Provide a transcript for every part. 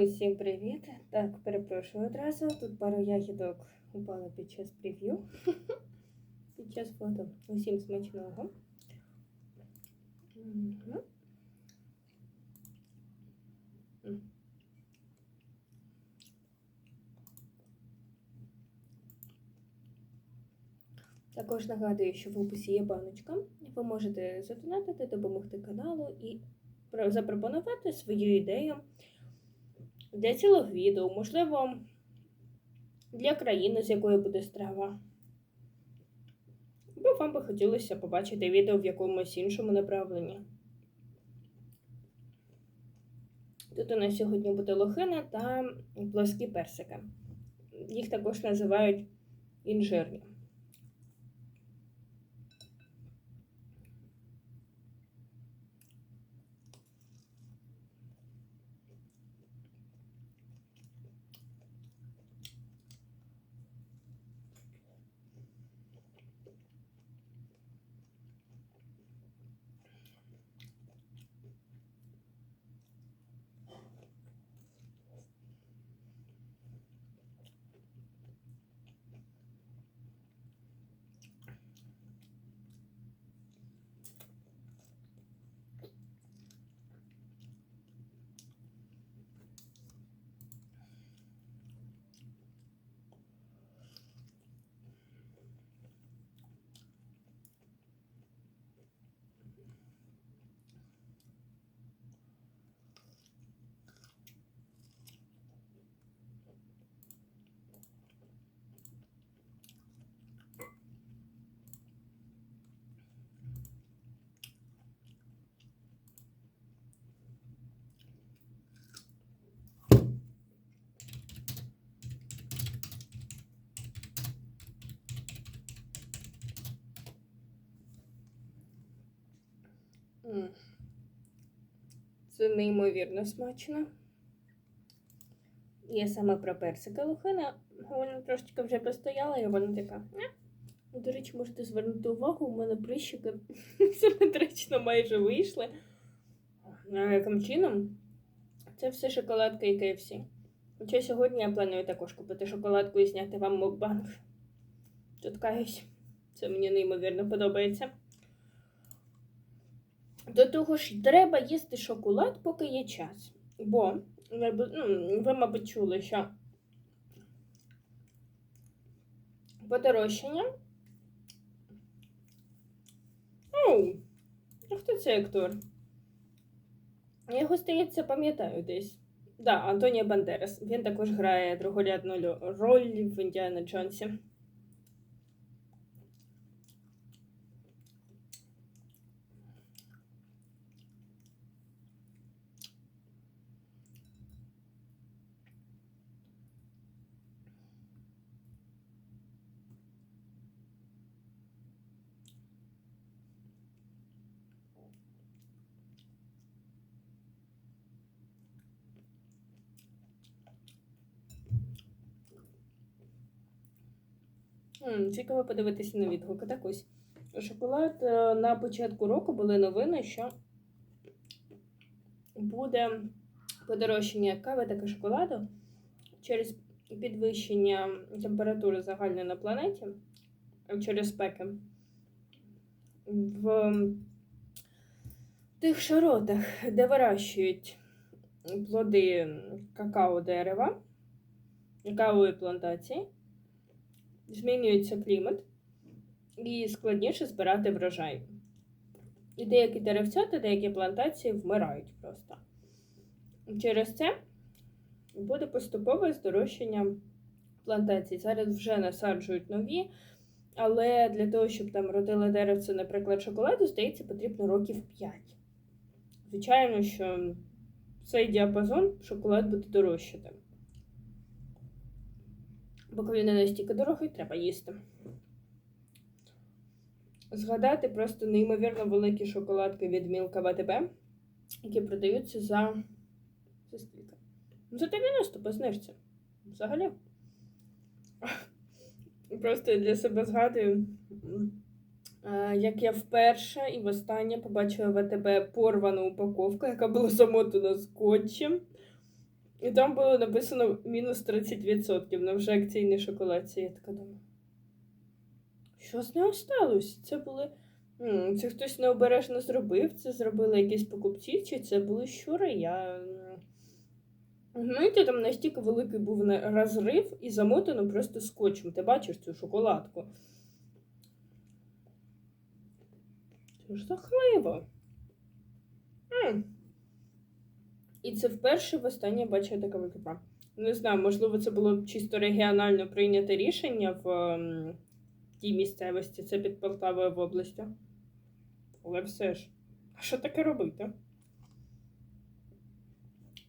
Усім привіт! Так, перепрошую одразу. Тут пару ягідок упало під час прев'ю. Під час фото. Усім смачного. Також нагадую, що в описі є баночка. Ви можете задонатити, допомогти каналу і запропонувати свою ідею для цілого відео, можливо, для країни, з якої буде страва. Бо вам би хотілося побачити відео в якомусь іншому направленні. Тут у нас сьогодні буде лохина та плоскі персики. Їх також називають інжирні. Це неймовірно смачно. Я саме про персика лохина. Вона трошечки вже постояла, і вона така. До речі, можете звернути увагу, у мене прищики симетрично майже вийшли. А яким чином? Це все шоколадка і KFC. Хоча сьогодні я планую також купити шоколадку і зняти вам мукбанг. Тут каюсь. Це мені неймовірно подобається. До того ж, треба їсти шоколад, поки є час. Бо ви, ну, мабуть, чули, що подорожчання. Оу, а хто цей актор? Я його, здається, пам'ятаю десь. Да, Антонія Бандерас. Він також грає другорядну роль в Індіана Джонсі. Цікаво подивитися на відгуки. Так ось. Шоколад е, на початку року були новини, що буде подорожчання кави та шоколаду через підвищення температури загальної на планеті через спеки. В тих широтах, де вирощують плоди какао дерева, какаової плантації, змінюється клімат і складніше збирати врожай. І деякі деревця та деякі плантації вмирають просто. Через це буде поступове здорожчання плантацій. Зараз вже насаджують нові, але для того, щоб там родило деревце, наприклад, шоколаду, здається, потрібно років 5. Звичайно, що цей діапазон шоколад буде дорожчати. Бо коли не настільки дорогий, треба їсти. Згадати просто неймовірно великі шоколадки від Мілка ВТБ, які продаються за. За скільки? Ну, За 90 по знижці. Взагалі. Просто для себе згадую, е, як я вперше і востаннє побачила в АТБ порвану упаковку, яка була замотана скотчем. І там було написано мінус 30% на вже акційний шоколад. Це Я така думаю. Що з нею сталося? Це були. Це хтось необережно зробив, це зробили якісь покупці, чи це були щури. Я. м, Знаєте, там настільки великий був розрив і замотано просто скотчем. Ти бачиш цю шоколадку. Це ж жахливо. І це вперше востаннє бачила таке википа. Не знаю, можливо, це було чисто регіонально прийняте рішення в ем, тій місцевості, це під Полтавою в області. Але все ж, а що таке робити?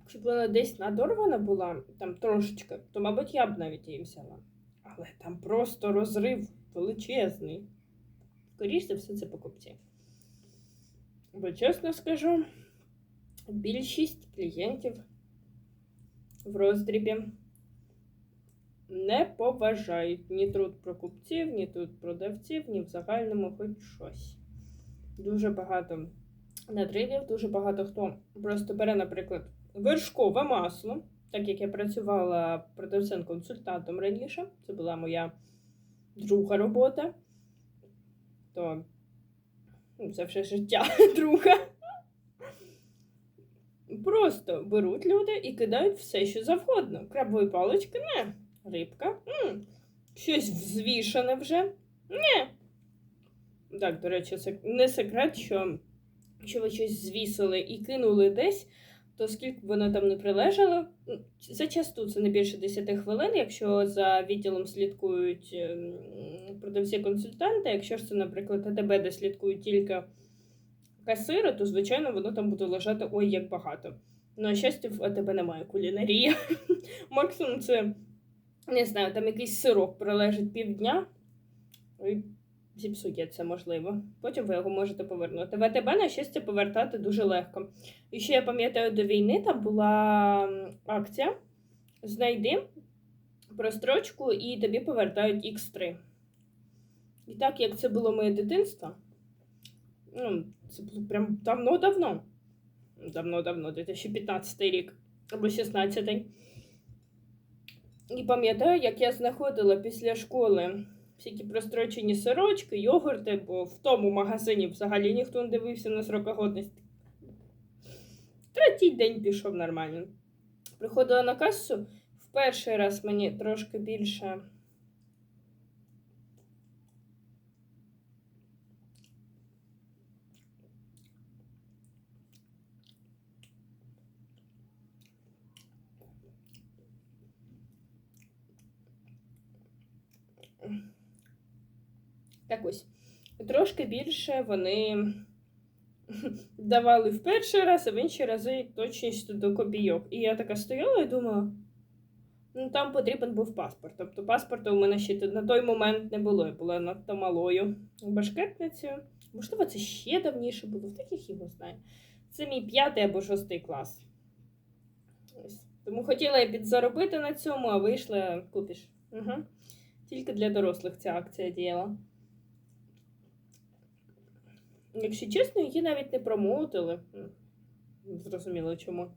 Якщо вона десь надорвана була, там трошечки, то, мабуть, я б навіть її взяла. Але там просто розрив величезний. Скоріше за все, це покупці. Бо чесно скажу, більшість клієнтів в роздрібі не поважають ні труд покупців, ні труд продавців, ні в загальному хоч щось. Дуже багато надривів, дуже багато хто просто бере, наприклад, вершкове масло, так як я працювала продавцем-консультантом раніше, це була моя друга робота, то ну, це вже життя друга. Просто беруть люди і кидають все, що завгодно. Крабові палички не. Рибка. м Щось взвішане вже. Не. Так, до речі, сек- не секрет, що якщо ви щось звісили і кинули десь, то скільки б воно там не прилежало, зачасту це не більше 10 хвилин, якщо за відділом слідкують ем, продавці-консультанти. Якщо ж це, наприклад, АТБ, де слідкують тільки касири, то звичайно воно там буде лежати ой як багато. На щастя, в АТБ немає кулінарії. Максимум це, не знаю, там якийсь сирок пролежить півдня і зіпсується, можливо. Потім ви його можете повернути. В АТБ, на щастя, повертати дуже легко. І ще я пам'ятаю, до війни там була акція. Знайди прострочку і тобі повертають X3. І так як це було моє дитинство, ну, це було прям давно-давно. Давно-давно, 2015 рік або 16-й. І пам'ятаю, як я знаходила після школи всякі прострочені сирочки, йогурти, бо в тому магазині взагалі ніхто не дивився на срокогодність. Третій день пішов нормально. Приходила на касу, в перший раз мені трошки більше. Так ось. Трошки більше вони давали в перший раз, а в інші рази точністю до копійок. І я така стояла і думала, ну там потрібен був паспорт. Тобто паспорта у мене ще на той момент не було. Я була надто малою башкетницею. Можливо, це ще давніше було, в таких його знаю. Це мій п'ятий або шостий клас. Ось. Тому хотіла я підзаробити на цьому, а вийшла купиш. Угу. Тільки для дорослих ця акція діяла. Якщо чесно, її навіть не промоутили. Зрозуміло чому.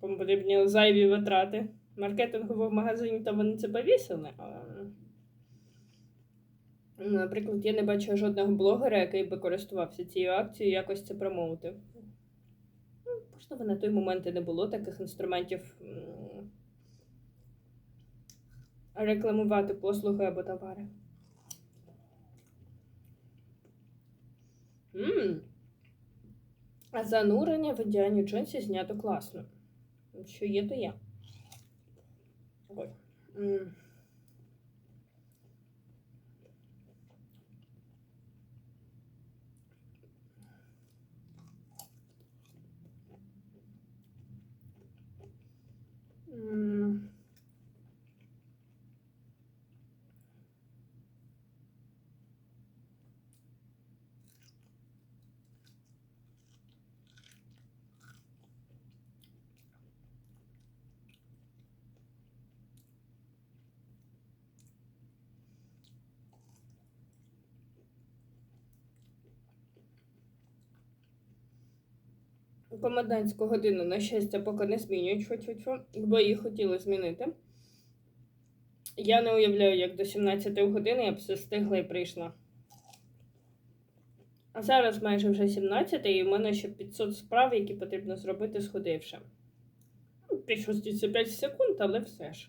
Потрібні зайві витрати. Маркетингово в магазині там вони це повісили, але. ну, Наприклад, я не бачу жодного блогера, який би користувався цією акцією, якось це промоутив. Ну, Можливо, на той момент і не було таких інструментів рекламувати послуги або товари. М. А занурення в Індіані Джонсі знято класно. Що є, то є. Ой. М. комендантську годину, на щастя, поки не змінюють, фу -фу -фу, бо її хотіли змінити. Я не уявляю, як до 17 години я б все встигла і прийшла. А зараз майже вже 17 і в мене ще 500 справ, які потрібно зробити, сходивши. Ну, Пішостіться 5 секунд, але все ж.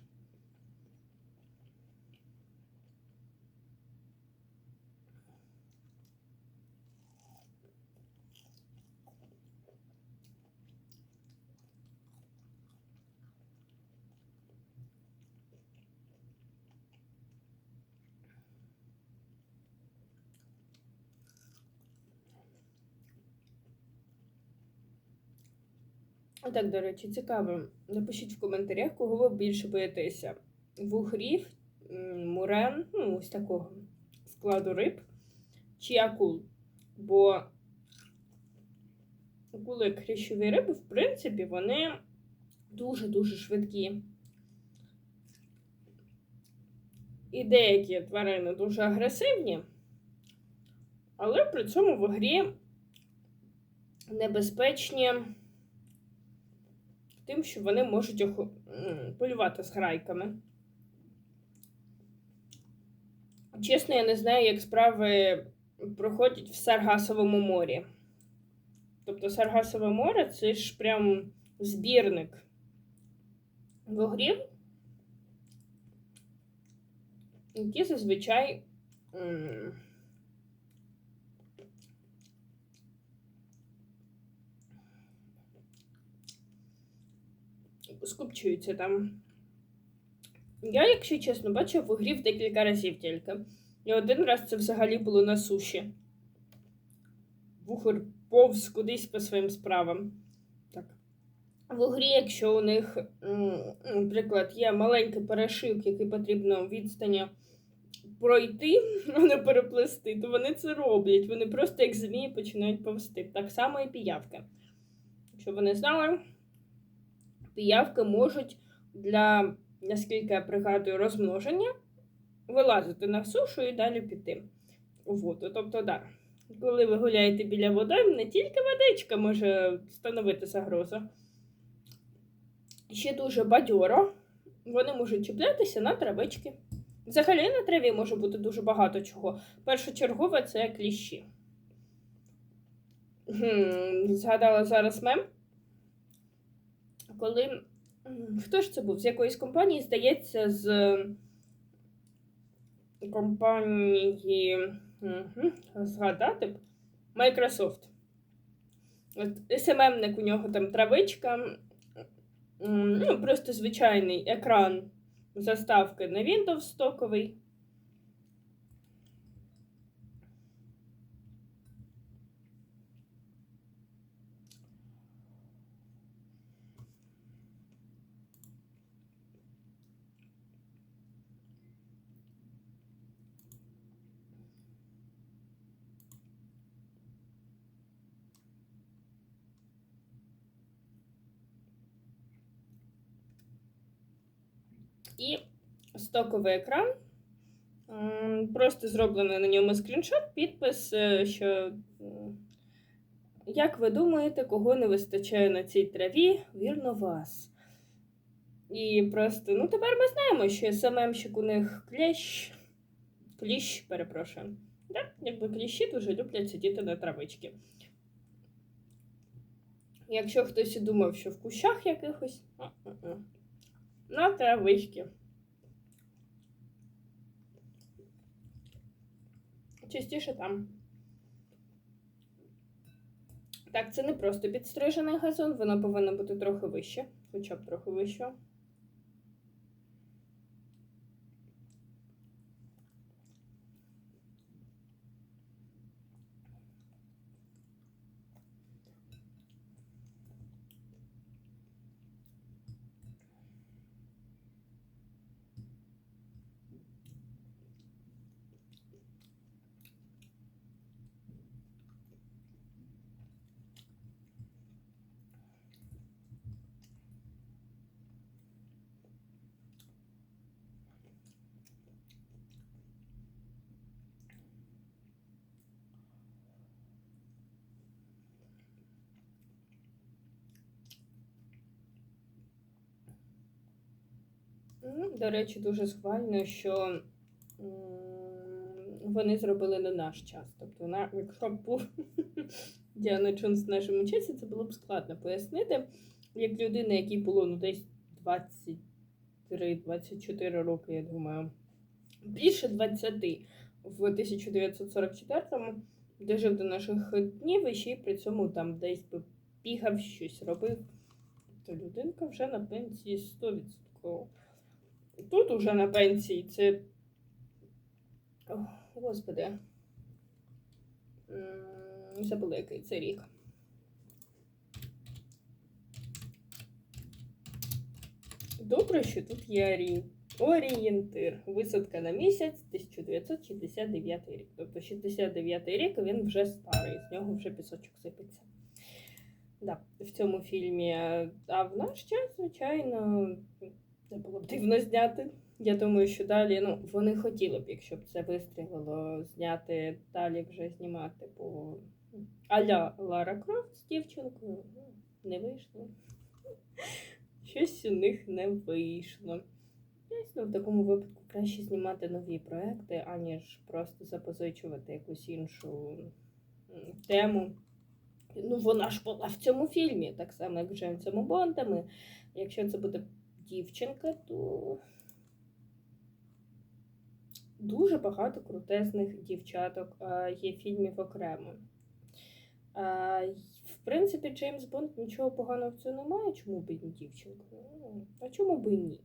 Так, до речі, цікаво. Напишіть в коментарях, кого ви більше боїтеся. Вугрів, мурен, ну, ось такого складу риб, чи акул. Бо акули хрящові риби, в принципі, вони дуже-дуже швидкі. І деякі тварини дуже агресивні, але при цьому в грі небезпечні тим, що вони можуть м, полювати з грайками. Чесно, я не знаю, як справи проходять в Саргасовому морі. Тобто Саргасове море це ж прям збірник вогрів, які зазвичай скупчуються там. Я, якщо чесно, бачив вугрів декілька разів тільки. І один раз це взагалі було на суші. Вугор повз кудись по своїм справам. Так. В угрі, якщо у них, наприклад, є маленький перешив, який потрібно відстані пройти, а не переплести, то вони це роблять. Вони просто як змії починають повсти. Так само і піявки. Якщо ви не знали, піявки можуть для, наскільки я пригадую, розмноження вилазити на сушу і далі піти у воду. Тобто, да, коли ви гуляєте біля води, не тільки водичка може становити загрозу. Ще дуже бадьоро. Вони можуть чіплятися на травички. Взагалі на траві може бути дуже багато чого. Першочергове це кліщі. Згадала зараз мем. Коли. Хто ж це був? З якоїсь компанії, здається, з компанії. Мгм, Згадати б. Microsoft. От СММник у нього там травичка. Ну, просто звичайний екран заставки на Windows стоковий. І стоковий екран. Просто зроблений на ньому скріншот, підпис, е, що як ви думаєте, кого не вистачає на цій траві? Вірно, вас. І просто, ну тепер ми знаємо, що СММщик у них клещ. Кліщ, перепрошую. Так, якби кліщі дуже люблять сидіти на травичці. Якщо хтось і думав, що в кущах якихось. а-а-а. На травички. Частіше там. Так, це не просто підстрижений газон, воно повинно бути трохи вище, хоча б трохи вище. До речі, дуже схвально, що вони зробили на наш час. Тобто, на, якщо б був Діана Джонс в нашому часі, це було б складно пояснити, як людина, якій було ну, десь 23-24 роки, я думаю, більше 20 в 1944-му, дожив до наших днів і ще й при цьому там десь би бігав, щось робив. То людинка вже на пенсії 100%. Тут уже на пенсії це. Ох, Господи. Забула, який це рік. Добре, що тут є орі- орієнтир. Висадка на місяць 1969 рік. Тобто 69 рік він вже старий, з нього вже пісочок сипеться. Да, в цьому фільмі. А в наш час, звичайно, це було б дивно зняти. Я думаю, що далі ну, вони хотіли б, якщо б це вистрілило, зняти далі вже знімати по Аля Лара Крофт з дівчинкою. Ну, Не вийшло. Щось у них не вийшло. Ясно, в такому випадку краще знімати нові проекти, аніж просто запозичувати якусь іншу тему. Ну, вона ж була в цьому фільмі, так само, як Джеймсом Бондами. Якщо це буде дівчинка, то дуже багато крутезних дівчаток а, є фільмів окремо. В принципі, Джеймс Бонд нічого поганого в цьому немає, чому б і дівчинка? Ну, А чому б і ні?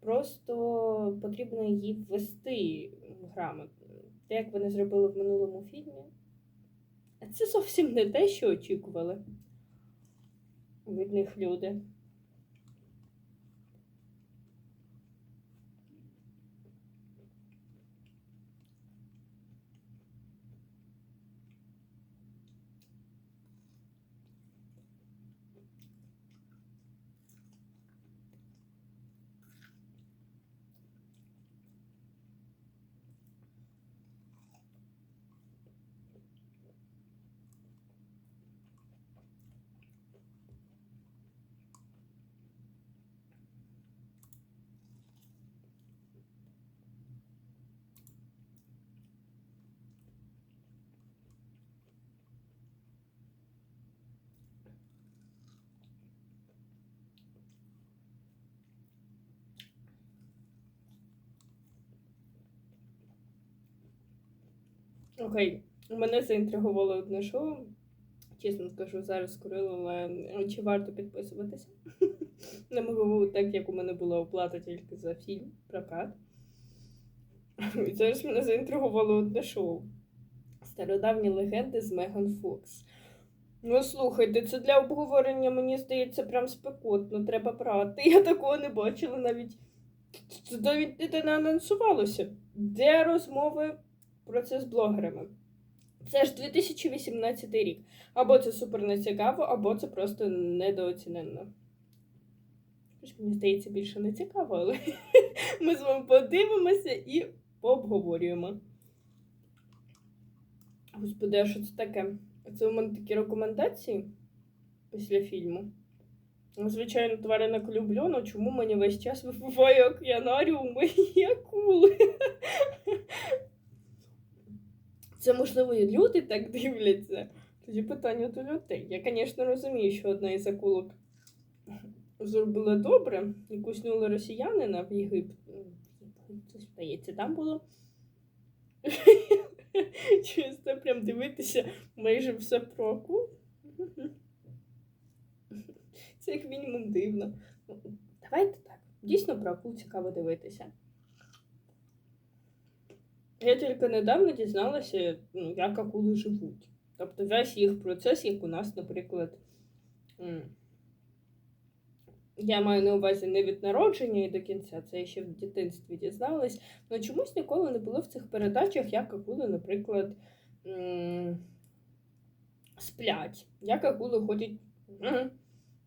Просто потрібно її ввести грамотно. Те, як вони зробили в минулому фільмі. Це зовсім не те, що очікували від них люди. Окей, мене заінтригувало одне шоу. Чесно скажу, зараз скорила, але чи варто підписуватися? Не можу так, як у мене була оплата тільки за фільм, прокат. І зараз мене заінтригувало одне шоу. Стародавні легенди з Меган Фокс. Ну, слухайте, це для обговорення, мені здається, прям спекотно, треба брати. Я такого не бачила навіть. Це навіть не анонсувалося. Де розмови про це з блогерами? Це ж 2018 рік. Або це супер нецікаво, або це просто недооціненно. Мені здається, більше не цікаво, але ми з вами подивимося і пообговорюємо. Господи, а що це таке? Це у мене такі рекомендації після фільму. Звичайно, тваринок люблю, але чому мені весь час вибиває океанаріуми і акули? Це можливо і люди так дивляться. Тоді питання до людей. Я, звісно, розумію, що одна із акулок зробила добре і куснула росіянина в Єгипт. Це здається, там було. Чисто прям дивитися майже все про акул. Це як мінімум дивно. Давайте так. Дійсно про акул цікаво дивитися. Я тільки недавно дізналася, ну, як акули живуть. Тобто весь їх процес, як у нас, наприклад. Я маю на увазі не від народження і до кінця, це я ще в дитинстві дізналась. Але чомусь ніколи не було в цих передачах, як акули, наприклад, сплять, як акули ходять,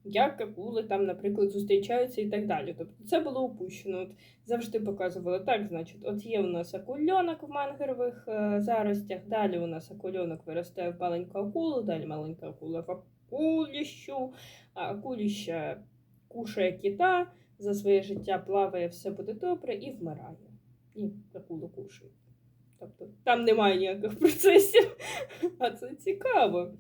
як акули там, наприклад, зустрічаються і так далі. Тобто це було опущено. От завжди показували так, значить, от є у нас акульонок в мангрових е, заростях, далі у нас акульонок виростає в маленьку акулу, далі маленька акула в акуліщу, а акуліща кушає кита, за своє життя плаває, все буде добре і вмирає. І акулу кушає. Тобто там немає ніяких процесів, а це цікаво.